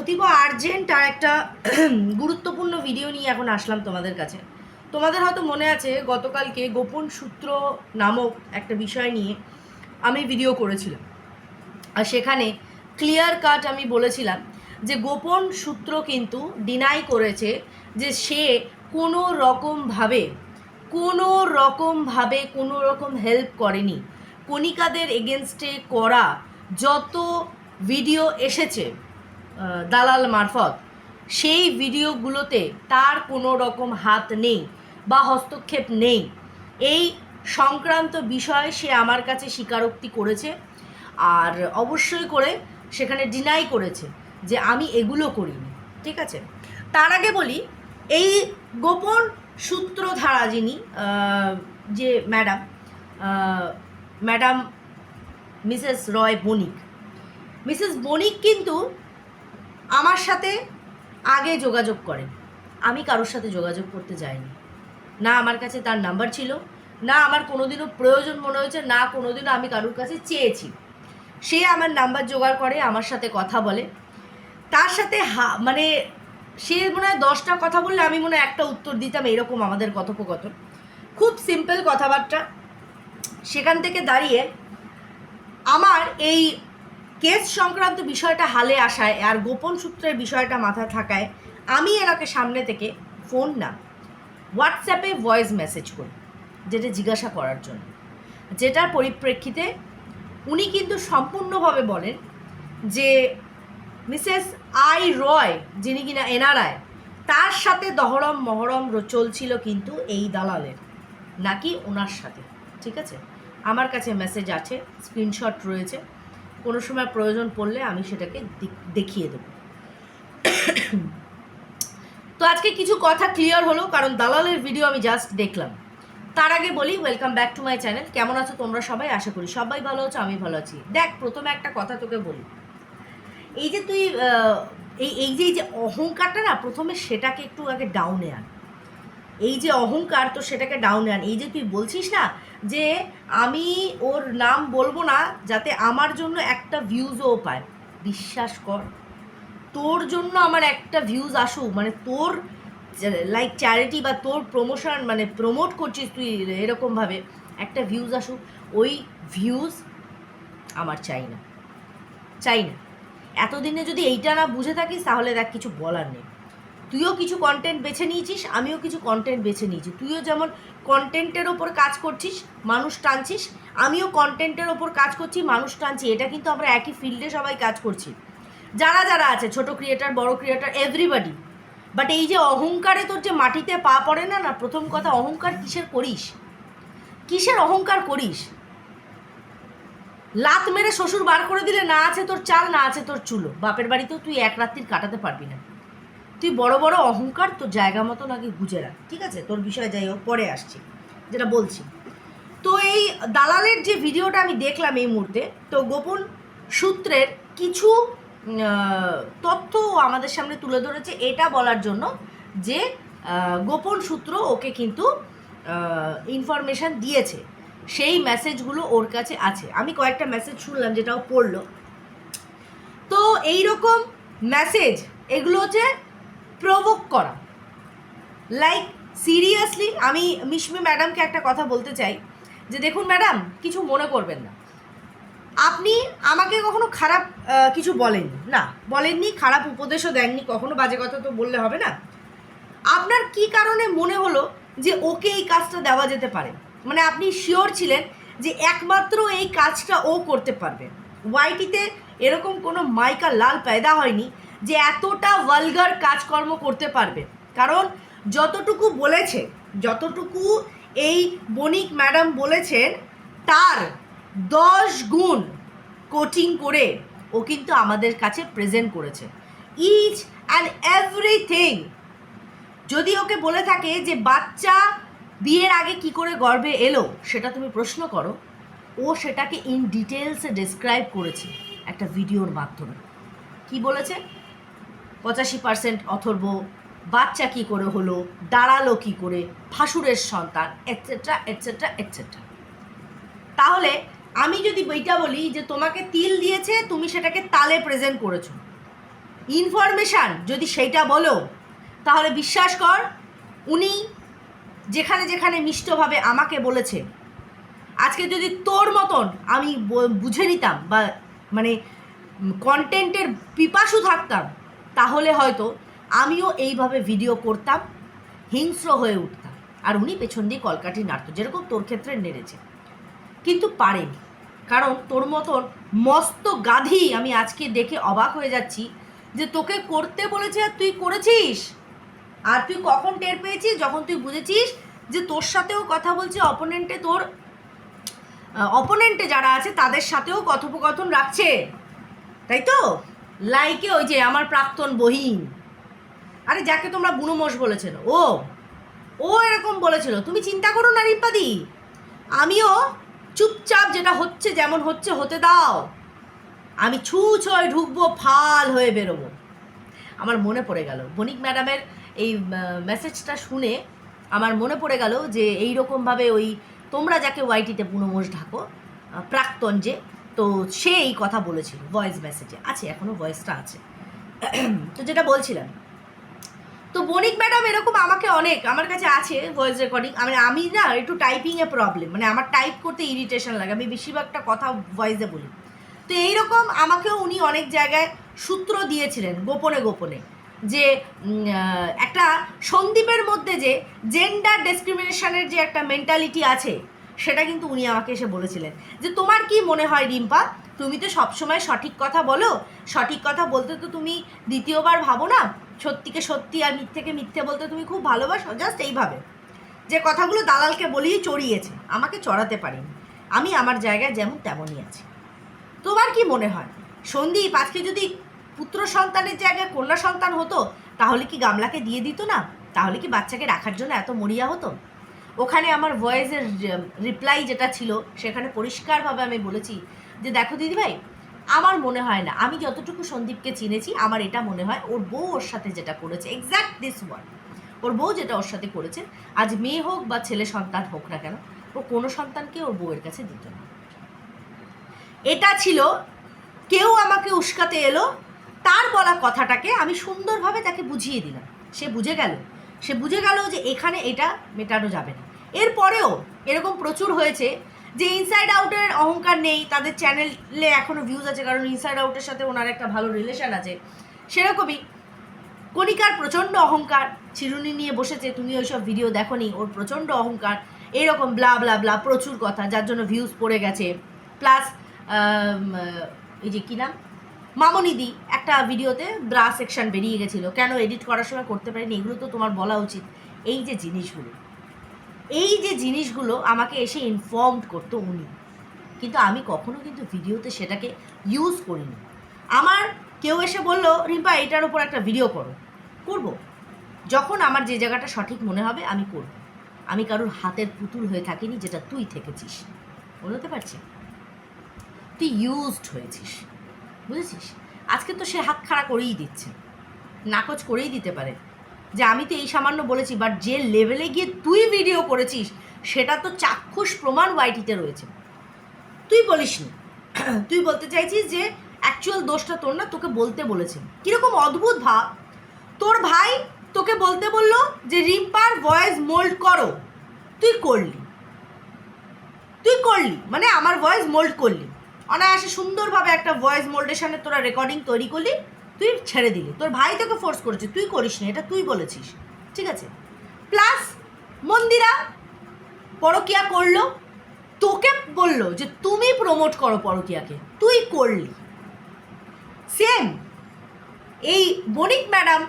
অতীব আর্জেন্ট আর একটা গুরুত্বপূর্ণ ভিডিও নিয়ে এখন আসলাম তোমাদের কাছে। তোমাদের হয়তো মনে আছে, গতকালকে গোপন সূত্র নামক একটা বিষয় নিয়ে আমি ভিডিও করেছিলাম। আর সেখানে ক্লিয়ার কাট আমি বলেছিলাম যে গোপন সূত্র কিন্তু ডিনাই করেছে যে সে কোনো রকমভাবে কোনো রকমভাবে কোনো রকম হেল্প করেনি। কণিকাদের এগেনস্টে করা যত ভিডিও এসেছে দালাল মারফত, সেই ভিডিওগুলোতে তার কোনো রকম হাত নেই বা হস্তক্ষেপ নেই। এই সংক্রান্ত বিষয়ে সে আমার কাছে স্বীকারোক্তি করেছে আর অবশ্যই করে সেখানে ডিনাই করেছে যে আমি এগুলো করিনি, ঠিক আছে? তার আগে বলি, এই গোপন সূত্রধারা যিনি যে madam madam Mrs Roy Banik, Mrs Banik কিন্তু আমার সাথে আগে যোগাযোগ করেন। আমি কারোর সাথে যোগাযোগ করতে যাইনি। না আমার কাছে তার নাম্বার ছিল, না আমার কোনোদিনও প্রয়োজন মনে হয়েছে, না কোনোদিনও আমি কারোর কাছে চেয়েছি। সে আমার নাম্বার জোগাড় করে, আমার সাথে কথা বলে। তার সাথে হা মানে সে মনে হয় দশটা কথা বললে আমি মনে হয় একটা উত্তর দিতাম, এরকম আমাদের কথোপকথন। খুব সিম্পল কথাবার্তা। সেখান থেকে দাঁড়িয়ে আমার এই কেস সংক্রান্ত বিষয়টা হালে আসায় আর গোপন সূত্রের বিষয়টা মাথায় থাকায় আমি এনাকে সামনে থেকে ফোন না হোয়াটসঅ্যাপে ভয়েস মেসেজ করি, যেটা জিজ্ঞাসা করার জন্য। যেটার পরিপ্রেক্ষিতে উনি কিন্তু সম্পূর্ণভাবে বলেন যে মিসেস আই রয়, যিনি কিনা এনআরআই, তার সাথে দহরম মহরম চলছিল কিন্তু এই দালালের, নাকি ওনার সাথে, ঠিক আছে? আমার কাছে মেসেজ আছে স্ক্রিনশট রয়েছে। কোনো সময় প্রয়োজন পড়লে আমি সেটাকে দেখিয়ে দেবো। তো আজকে কিছু কথা ক্লিয়ার হলো, কারণ দালালের ভিডিও আমি জাস্ট দেখলাম। তার আগে বলি welcome back to my channel কেমন আছো তোমরা সবাই? আশা করি সবাই ভালো আছো, আমি ভালো আছি। দেখ, প্রথমে একটা কথা তোকে বলি। এই যে তুই এই এই যে এই যে অহংকারটা না, প্রথমে সেটাকে একটু আগে ডাউনে আন। এই যে অহংকার তো সেটাকে ডাউনে আন। এই যে তুই বলছিস না যে আমি ওর নাম বলব না যাতে আমার জন্য একটা ভিউজও পায়। বিশ্বাস কর, তোর জন্য আমার একটা ভিউজ আসুক। মানে তোর লাইক চ্যারিটি বা তোর প্রমোশন মানে প্রমোট করছিস তুই এরকমভাবে একটা ভিউজ আসুক। ওই ভিউজ আমার চাই না। চাই না। এতদিনে যদি এইটা না বুঝে থাকিস, তাহলে দেখ কিছু বলার নেই। তুইও কিছু কন্টেন্ট বেছে নিয়েছিস, আমিও কিছু কন্টেন্ট বেছে নিয়েছি। তুইও যেমন কন্টেন্টের ওপর কাজ করছিস, মানুষ টানছিস, আমিও কন্টেন্টের ওপর কাজ করছি, মানুষ টানছি। এটা কিন্তু আমরা একই ফিল্ডে সবাই কাজ করছি। যারা যারা আছে, ছোট ক্রিয়েটার বড় ক্রিয়েটার এভরিবাডি বাট এই যে অহংকারে তোর যে মাটিতে পা পড়ে না না, প্রথম কথা, অহংকার কিসের করিস? কিসের অহংকার করিস? লাত মেরে শ্বশুর বার করে দিলে না আছে তোর চাল, না আছে তোর চুলো। বাপের বাড়িতেও তুই এক রাত্রির কাটাতে পারবি না। তুই বড় বড় অহংকার তোর জায়গা মতন আগে গুজে রাখ, ঠিক আছে? তোর বিষয় যাই হোক, পরে আসছি, যেটা বলছি। তো এই দালালের যে ভিডিওটা আমি দেখলাম এই মুহূর্তে, তো গোপন সূত্রের কিছু তথ্য আমাদের সামনে তুলে ধরেছে এটা বলার জন্য যে গোপন সূত্র ওকে কিন্তু ইনফরমেশান দিয়েছে। সেই মেসেজগুলো ওর কাছে আছে। আমি কয়েকটা মেসেজ শুনলাম যেটাও পড়ল। তো এই রকম মেসেজ এগুলো হচ্ছে প্রভোক করা। লাইক সিরিয়াসলি আমি মিশমি ম্যাডামকে একটা কথা বলতে চাই, যে দেখুন ম্যাডাম, কিছু মনে করবেন না। আপনি আমাকে কখনো খারাপ কিছু বলেননি, না, বলেননি, খারাপ উপদেশও দেননি, কখনো বাজে কথা তো বললে হবে না। আপনার কি কারণে মনে হলো যে ওকে এই কাজটা দেওয়া যেতে পারে? মানে আপনি শিওর ছিলেন যে একমাত্র এই কাজটা ও করতে পারবে। ওয়াইটিতে এরকম কোনো মাইকা লাল পেদা হয়নি যে এতটা ভালগার কাজকর্ম করতে পারবে। কারণ যতটুকু বলেছে, যতটুকু এই বণিক ম্যাডাম বলেছেন, তার দশ গুণ কোচিং করে ও কিন্তু আমাদের কাছে প্রেজেন্ট করেছে। ইচ অ্যান্ড এভরিথিং যদি ওকে বলে থাকে যে, বাচ্চা বিয়ের আগে কি করে গর্বে এলো? সেটা তুমি প্রশ্ন করো। ও সেটাকে ইন ডিটেলসে ডেসক্রাইব করেছে একটা ভিডিওর মাধ্যমে। কি বলেছে? পঁচাশি পার্সেন্ট অথর্ব, বাচ্চা কি করে হলো, দাঁড়াল কি করে ফাসুরের সন্তান এটসেট্রা এটসেট্রা এটসেট্রা তাহলে আমি যদি বইটা বলি যে তোমাকে তিল দিয়েছে, তুমি সেটাকে তালে প্রেজেন্ট করেছ। ইনফরমেশান যদি সেইটা বলো, তাহলে বিশ্বাস কর, উনি যেখানে যেখানে মিষ্টভাবে আমাকে বলেছে, আজকে যদি তোর মতন আমি বুঝে নিতাম বা মানে কন্টেন্টের পিপাসু থাকতাম তাহলে হয়তো আমিও এইভাবে ভিডিও করতাম, হিংস্র হয়ে উঠতাম। আর উনি পেছন দিয়ে কলকাঠি নাড়ত, যেরকম তোর ক্ষেত্রে নেড়েছে। কিন্তু পারেনি। কারণ তোর মতন মস্ত গাধি আমি আজকে দেখে অবাক হয়ে যাচ্ছি যে তোকে করতে বলেছে আর তুই করেছিস। আর তুই কখন টের পেয়েছিস? যখন তুই বুঝেছিস যে তোর সাথেও কথা বলছে অপোনেন্টে তোর অপোনেন্টে যারা আছে তাদের সাথেও কথোপকথন রাখছে। তাই তো? লাইকে ওই যে আমার প্রাক্তন বহিন। আরে যাকে তোমরা বুনোমোষ বলেছিল। ও ও এরকম বলেছিল, তুমি চিন্তা করো না রিপাদি আমিও চুপচাপ যেটা হচ্ছে যেমন হচ্ছে হতে দাও। আমি ছু ছয় ঢুকবো, ফাল হয়ে বেরোবো। আমার মনে পড়ে গেল, বণিক ম্যাডামের এই মেসেজটা শুনে আমার মনে পড়ে গেল যে এই রকমভাবে ওই তোমরা যাকে ওয়াইটিতে পুনমোষ ঢাকো প্রাক্তন যে তো সে এই কথা বলেছিল ভয়েস মেসেজে আছে এখনও ভয়েসটা আছে। তো যেটা বলছিলাম, তো বণিক ম্যাডাম এরকম আমাকে অনেক, আমার কাছে আছে ভয়েস রেকর্ডিং আমি আমি না একটু টাইপিংয়ে প্রবলেম মানে আমার টাইপ করতে ইরিটেশন লাগে। আমি বেশিরভাগটা কথা ভয়েসে বলি। তো এইরকম আমাকেও উনি অনেক জায়গায় সূত্র দিয়েছিলেন গোপনে গোপনে যে একটা সন্দীপের মধ্যে যে জেন্ডার ডিসক্রিমিনেশনের যে একটা মেন্টালিটি আছে সেটা কিন্তু উনি আমাকে এসে বলেছিলেন। যে তোমার কি মনে হয় রিম্পা? তুমি তো সবসময় সঠিক কথা বলো। সঠিক কথা বলতে তো তুমি দ্বিতীয়বার ভাবো না? সত্যিকে সত্যি আর মিথ্যেকে মিথ্যে বলতে তুমি খুব ভালোবাসো জাস্ট এইভাবে। যে কথাগুলো দালালকে বলিয়ে চড়িয়েছে, আমাকে চড়াতে পারিনি। আমি আমার জায়গায় যেমন তেমনই আছি। তোমার কি মনে হয়? সন্দীপ, আজকে যদি পুত্র সন্তানের জায়গায় কন্যা সন্তান হতো, তাহলে কি গামলাকে দিয়ে দিত না? তাহলে কি বাচ্চাকে রাখার জন্য এত মরিয়া হতো? ওখানে আমার ভয়েসের রিপ্লাই যেটা ছিল, সেখানে পরিষ্কারভাবে আমি বলেছি যে, দেখো দিদিভাই, আমার মনে হয় না, আমি যতটুকু সন্দীপকে চিনেছি, আমার এটা মনে হয়, ওর বউ ওর সাথে যেটা করেছে এক্স্যাক্ট দিস ওয়ান ওর বউ যেটা ওর সাথে করেছে, আজ মেয়ে হোক বা ছেলে সন্তান হোক না কেন, ও কোনো সন্তানকে ওর বউয়ের কাছে দিত না। এটা ছিল, কেউ আমাকে উস্কাতে এলো, তার বলা কথাটাকে আমি সুন্দরভাবে তাকে বুঝিয়ে দিলাম। সে বুঝে গেল, সে বুঝে গেল যে, এখানে এটা মেটানো যাবে না। এরপরেও এরকম প্রচুর হয়েছে যে ইনসাইড আউটের অহংকার নেই, তাদের চ্যানেলে এখনও ভিউজ আছে, কারণ ইনসাইড আউটের সাথে ওনার একটা ভালো রিলেশন আছে। সেরকমই কণিকার প্রচণ্ড অহংকার, চিরুনি নিয়ে বসেছে, তুমি ওইসব ভিডিও দেখো নি ওর প্রচণ্ড অহংকার, এরকম ব্লা ব্লা ব্লা প্রচুর কথা, যার জন্য ভিউজ পড়ে গেছে। প্লাস এই যে কী নাম? মামনিদি একটা ভিডিওতে ব্রা সেকশন বেরিয়ে গেছিল। কেন এডিট করার সময় করতে পারিনি? এগুলো তো তোমার বলা উচিত। এই যে জিনিসগুলো। এই যে জিনিসগুলো আমাকে এসে ইনফর্মড করতো উনি। কিন্তু আমি কখনো কিন্তু ভিডিওতে সেটাকে ইউজ করিনি। আমার কেউ এসে বলল, রিম্পা, এটার উপর একটা ভিডিও করো। করব। যখন আমার যে জায়গাটা সঠিক মনে হবে, আমি করব। আমি কারোর হাতের পুতুল হয়ে থাকিনি যেটা তুই থেকেছিস। বলতে পারছি? তুই ইউজড হয়েছিস। বুঝেছিস? আজকে তো সে হাত খাড়া করেই দিচ্ছে। নাকচ করেই দিতে পারে। যে আমি তো এই সামান্য বলেছি বাট যে লেভেলে গিয়ে তুই ভিডিও করেছিস, সেটা তো চাক্ষুষ প্রমাণ ওয়াইটিতে রয়েছে। তুই বলিসনি। তুই বলতে চাইছিস যে অ্যাকচুয়াল দোষটা তোর না, তোকে বলতে বলেছে। কীরকম অদ্ভুত ভাব। তোর ভাই তোকে বলতে বলল যে, রিম্পার ভয়েস মোল্ড করো। তুই করলি। তুই করলি। মানে আমার ভয়েস মোল্ড করলি। অনায়াসে সুন্দরভাবে একটা ভয়েস মোল্ডেশনে তোরা রেকর্ডিং তৈরি করলি। তুই ছেড়ে দিলি। তোর ভাই তোকে ফোর্স করেছে, তুই করিস নি, এটা তুই বলেছিস। ঠিক আছে? প্লাস মন্দিরা পরকিয়া করল, তোকে বলল যে তুমি প্রমোট করো পরকিয়াকে, তুই করলি। সেম এই বণিক ম্যাডাম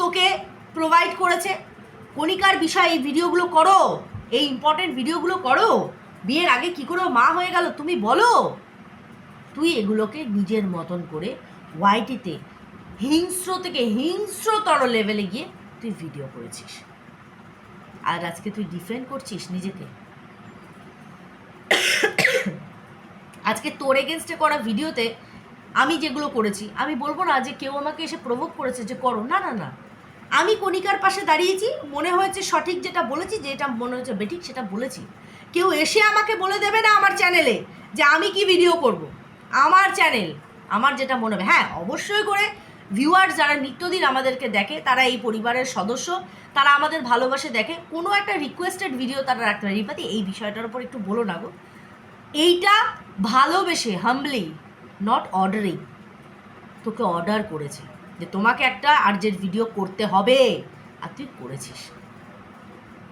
তোকে প্রোভাইড করেছে। কণিকার বিষয়ে এই ভিডিওগুলো করো, এই ইম্পর্টেন্ট ভিডিওগুলো করো। বিয়ের আগে কি করে মা হয়ে গেল তুমি বলো। তুই এগুলোকে নিজের মতন করে ওয়াইটিতে হিংস্র থেকে হিংস্রতর লেভেলে গিয়ে তুই ভিডিও করেছিস। আর আজকে তুই ডিফেন্ড করছিস নিজেকে। আজকে তোর এগেনস্টে করা ভিডিওতে আমি যেগুলো করেছি, আমি বলব না যে কেউ আমাকে এসে প্রভোগ করেছে যে করো, না না না। আমি কণিকার পাশে দাঁড়িয়েছি, মনে হয়েছে সঠিক যেটা বলেছি যেটা মনে হয়েছে বেঠিক সেটা বলেছি। কেউ এসে আমাকে বলে দেবে না আমার চ্যানেলে যে আমি কি ভিডিও করব। আমার চ্যানেল আমার যেটা মনে হবে। হ্যাঁ অবশ্যই করে ভিউয়ার্স যারা নিত্যদিন আমাদেরকে দেখে, তারা এই পরিবারের সদস্য, তারা আমাদের ভালোবাসে দেখে, কোনো একটা রিকোয়েস্টেড ভিডিও তারা রাখতে পারে। রিপাতি, এই বিষয়টার উপর একটু বলো না গো। এইটা ভালোবেসে হাম্বলি নট অর্ডারিং তোকে অর্ডার করেছে যে তোমাকে একটা আর্জেন্ট ভিডিও করতে হবে। আর তুই করেছিস।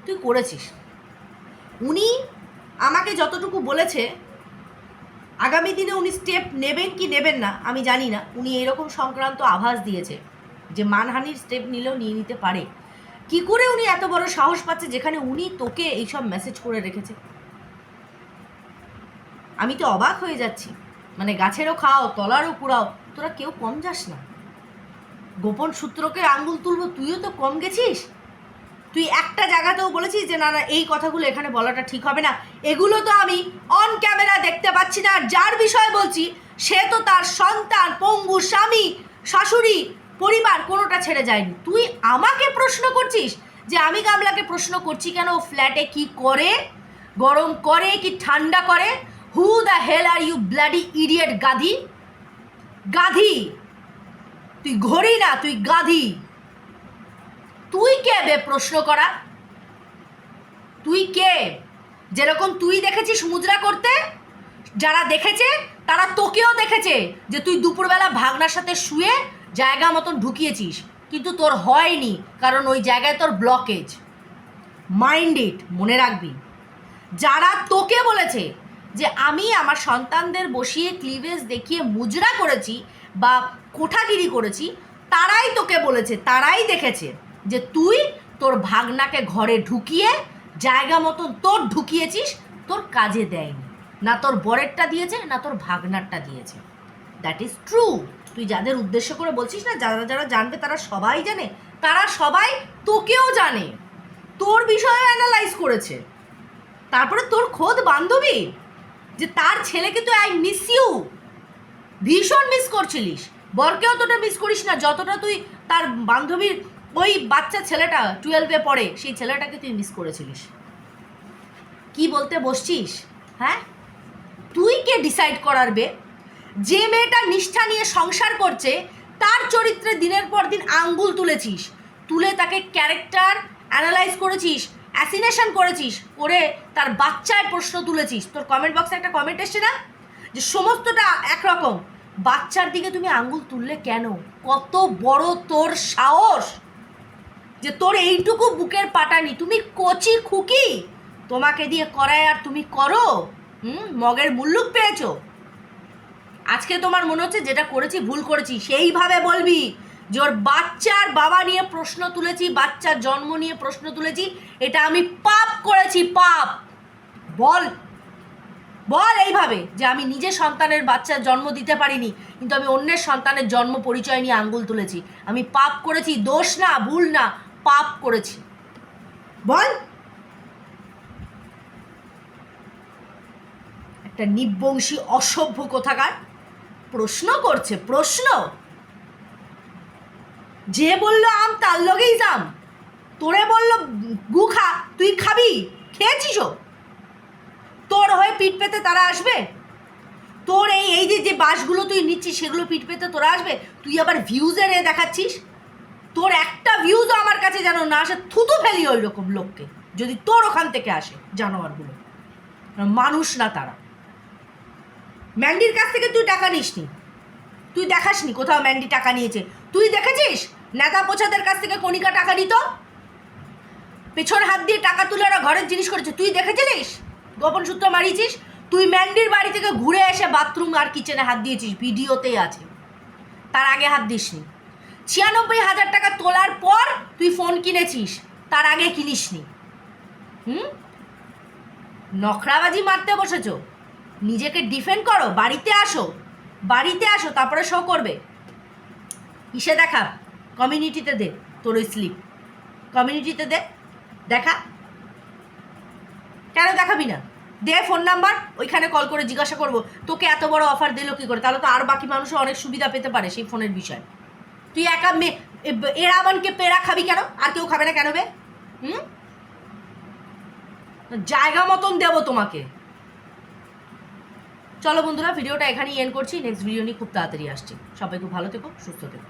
তুই করেছিস। উনি আমাকে যতটুকু বলেছে আগামী দিনে উনি স্টেপ নেবেন কি নেবেন না, আমি জানি না। উনি এরকম সংক্রান্ত আভাস দিয়েছে যে মানহানির স্টেপ নিলেও নিয়ে নিতে পারে। কি করে উনি এত বড় সাহস পাচ্ছে যেখানে উনি তোকে এইসব মেসেজ করে রেখেছে? আমি তো অবাক হয়ে যাচ্ছি। মানে গাছেরও খাও, তলারও কুড়াও তোরা কেউ কম যাস না। গোপন সূত্রকে আঙ্গুল তুলবো, তুইও তো কম গেছিস? তুই একটা জায়গাতেও বলেছিস যে, না না, এই কথাগুলো এখানে বলাটা ঠিক হবে না। এগুলো তো আমি অন ক্যামেরা দেখতে পাচ্ছি না। আর যার বিষয়ে বলছি, সে তো তার সন্তান, পঙ্গু, স্বামী, শাশুড়ি, পরিবার, কোনোটা ছেড়ে যায়নি। তুই আমাকে প্রশ্ন করছিস যে, আমি গামলাকে প্রশ্ন করছি কেন? ফ্ল্যাটে কি করে? গরম করে কি ঠান্ডা করে? Who the hell are you bloody idiot গাধি? গাধি? তুই ঘড়ি না, তুই গাধি। তুই কে বে? প্রশ্ন করা। তুই কে? যেরকম তুই দেখেছিস মুদ্রা করতে, যারা দেখেছে, তারা তোকেও দেখেছে যে তুই দুপুরবেলা ভাগনার সাথে শুয়ে জায়গা মতন ঢুকিয়েছিস। কিন্তু তোর হয়নি, কারণ ওই জায়গায় তোর ব্লকেজ মাইন্ড ইট মনে রাখবি। যারা তোকে বলেছে যে আমি আমার সন্তানদের বসিয়ে ক্লিভেজ দেখিয়ে মুজরা করেছি বা কোঠাগিরি করেছি, তারাই তোকে বলেছে, তারাই দেখেছে। যে তুই তোর ভাগনাকে ঘরে ঢুকিয়ে জায়গা মতন তোর ঢুকিয়েছিস, তোর কাজে দেয়নি। না তোর বরেরটা দিয়েছে, না তোর ভাগনারটা দিয়েছে। দ্যাট ইজ ট্রু তুই যাদের উদ্দেশ্য করে বলছিস না, যারা যারা জানবে তারা সবাই জানে। তারা সবাই তোকেও জানে। তোর বিষয়ে অ্যানালাইজ করেছে। তারপরে তোর খোদ বান্ধবী, যে তার ছেলেকে তুই আই মিস ইউ ভীষণ মিস করছিলিস। বরকেও তোটা মিস করিস না। যতটা তুই তার বান্ধবীর ওই বাচ্চা ছেলেটা টুয়েলভে পড়ে, সেই ছেলেটাকে তুই মিস করেছিলিস। কি বলতে বসছিস? হ্যাঁ? তুই কে ডিসাইড করার বে যে মেয়েটা নিষ্ঠা নিয়ে সংসার করছে, তার চরিত্রে দিনের পর দিন আঙ্গুল তুলেছিস। তুলে তাকে ক্যারেক্টার অ্যানালাইজ করেছিস অ্যাসিনেশন করেছিস, করে তার বাচ্চায় প্রশ্ন তুলেছিস। তোর কমেন্ট বক্সে একটা কমেন্ট এসছে না? যে সমস্তটা একরকম। বাচ্চার দিকে তুমি আঙ্গুল তুললে কেন? কত বড় তোর সাহস! যে তোর এইটুকু বুকের পাটানি, তুমি কচি খুকি? তোমাকে দিয়ে করায় আর তুমি করো। হুম, মগের মুল্লুক পেয়েছ। আজকে তোমার মনে হচ্ছে যেটা করেছি ভুল করেছি, সেইভাবে বলবি। যে ওর বাচ্চার বাবা নিয়ে প্রশ্ন তুলেছি, বাচ্চার জন্ম নিয়ে প্রশ্ন তুলেছি, এটা আমি পাপ করেছি, পাপ। বল। বল এইভাবে যে আমি নিজে সন্তানের বাচ্চার জন্ম দিতে পারিনি, কিন্তু আমি অন্যের সন্তানের জন্ম পরিচয় নিয়ে আঙ্গুল তুলেছি। আমি পাপ করেছি, দোষ না, ভুল না। পাপ করেছি। বল। একটা নিবংশী অসভ্য কোথাকার প্রশ্ন করছে, প্রশ্ন। যে বলল আম, তার লগেই যাম। তোরে বলল, গু খা, তুই খাবি? খেয়েছিস তোর হয়ে পিঠ পেতে তারা আসবে? তোর এই এই যে যে বাসগুলো তুই নিচ্ছিস, সেগুলো পিঠ পেতে তোরা আসবে? তুই আবার ভিউজের এ দেখাচ্ছিস? তোর একটা ভিউজও আমার কাছে যেন না আসে, থুতু ফেলি ওই রকম লোককে। যদি তোর ওখান থেকে আসে জানোয়ারগুলো। মানুষ না তারা। ম্যান্ডির কাছ থেকে তুই টাকা নিসনি। তুই দেখাসনি কোথাও ম্যান্ডি টাকা নিয়েছে। তুই দেখেছিস? নেতা পোছাদের কাছ থেকে কণিকা টাকা নিত? পেছন হাত দিয়ে টাকা তুলে ওরা ঘরের জিনিস করেছে। তুই দেখেছিলিস? গোপন সূত্র মারিয়েছিস? তুই ম্যান্ডির বাড়ি থেকে ঘুরে এসে বাথরুম আর কিচেনে হাত দিয়েছিস। ভিডিওতেই আছে। তার আগে হাত দিসনি। ছিয়ানব্বই হাজার টাকা তোলার পর তুই ফোন কিনেছিস, তার আগে কিনিসনি। হুম? নখরাবাজি মারতে বসেছ। নিজেকে ডিফেন্ড করো, বাড়িতে আসো। বাড়িতে আসো, তারপরে শো করবে। ইসে দেখা? কমিউনিটিতে দে তোর স্লিপ কমিউনিটিতে দে, দেখা। কেন দেখাবি না? দে ফোন নাম্বার ওইখানে কল করে জিজ্ঞাসা করব। তোকে এত বড় অফার দিল কী করে? তাহলে তো আর বাকি মানুষও অনেক সুবিধা পেতে পারে সেই ফোনের বিষয়ে। তুই একা মে এরাবানকে পেরা খাবি কেন? আর কেউ খাবে না কেন বে? হুম? জায়গা মতন দেব তোমাকে। চলো বন্ধুরা, ভিডিওটা এখানেই এন্ড করছি। নেক্সট ভিডিও নিয়ে খুব তাড়াতাড়ি আসছি। সবাই খুব ভালো থেকো, সুস্থ থেকো।